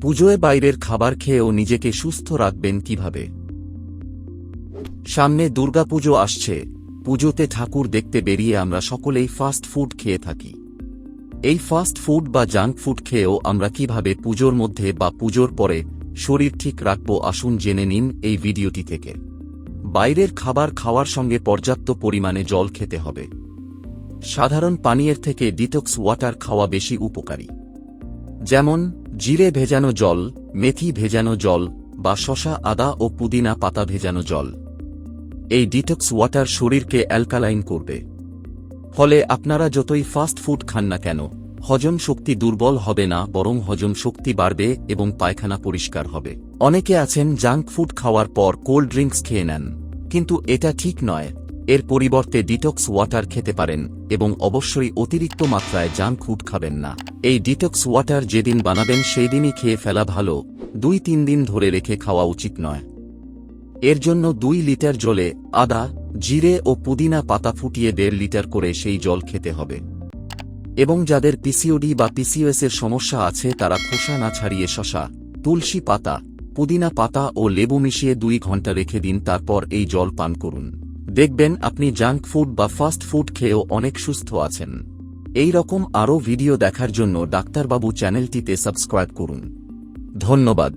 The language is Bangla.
পুজোয় বাইরের খাবার খেয়েও নিজেকে সুস্থ রাখবেন কীভাবে? সামনে দুর্গাপুজো আসছে। পুজোতে ঠাকুর দেখতে বেরিয়ে আমরা সকলেই ফাস্ট ফুড খেয়ে থাকি। এই ফাস্ট ফুড বা জাঙ্ক ফুড খেয়েও আমরা কীভাবে পুজোর মধ্যে বা পুজোর পরে শরীর ঠিক রাখব আসুন জেনে নিন এই ভিডিওটি থেকে। বাইরের খাবার খাওয়ার সঙ্গে পর্যাপ্ত পরিমাণে জল খেতে হবে। সাধারণ পানীয়ের থেকে ডিটক্স ওয়াটার খাওয়া বেশি উপকারী। যেমন, জিরে ভেজানো জল, মেথি ভেজানো জল, বা শশা আদা ও পুদিনা পাতা ভেজানো জল। এই ডিটক্স ওয়াটার শরীরকে অ্যালকালাইন করবে। ফলে আপনারা যতই ফাস্ট ফুড খান না কেন, হজম শক্তি দুর্বল হবে না, বরং হজম শক্তি বাড়বে এবং পায়খানা পরিষ্কার হবে। অনেকে আছেন জাঙ্ক ফুড খাওয়ার পর কোল্ড ড্রিঙ্কস খেয়ে নেন। কিন্তু এটা ঠিক নয়। এর পরিবর্তে ডিটক্স ওয়াটার খেতে পারেন এবং অবশ্যই অতিরিক্ত মাত্রায় জাঙ্ক ফুড খাবেন না। এই ডিটক্স ওয়াটার যেদিন বানাবেন সেই দিনই খেয়ে ফেলা ভালো, দুই তিন দিন ধরে রেখে খাওয়া উচিত নয়। এর জন্য দুই লিটার জলে আদা, জিরে ও পুদিনা পাতা ফুটিয়ে দেড় লিটার করে সেই জল খেতে হবে। এবং যাদের পিসিওডি বা পিসিওএস এর সমস্যা আছে তারা খোসা না ছাড়িয়ে শশা তুলসী পাতা, পুদিনা পাতা ও লেবু মিশিয়ে দুই ঘণ্টা রেখে দিন, তারপর এই জল পান করুন। দেখবেন আপনি জাঙ্ক ফুড বা ফাস্ট ফুড খেয়েও অনেক সুস্থ আছেন। এই রকম আরও ভিডিও দেখার জন্য ডাক্তারবাবু চ্যানেলটিতে সাবস্ক্রাইব করুন। ধন্যবাদ।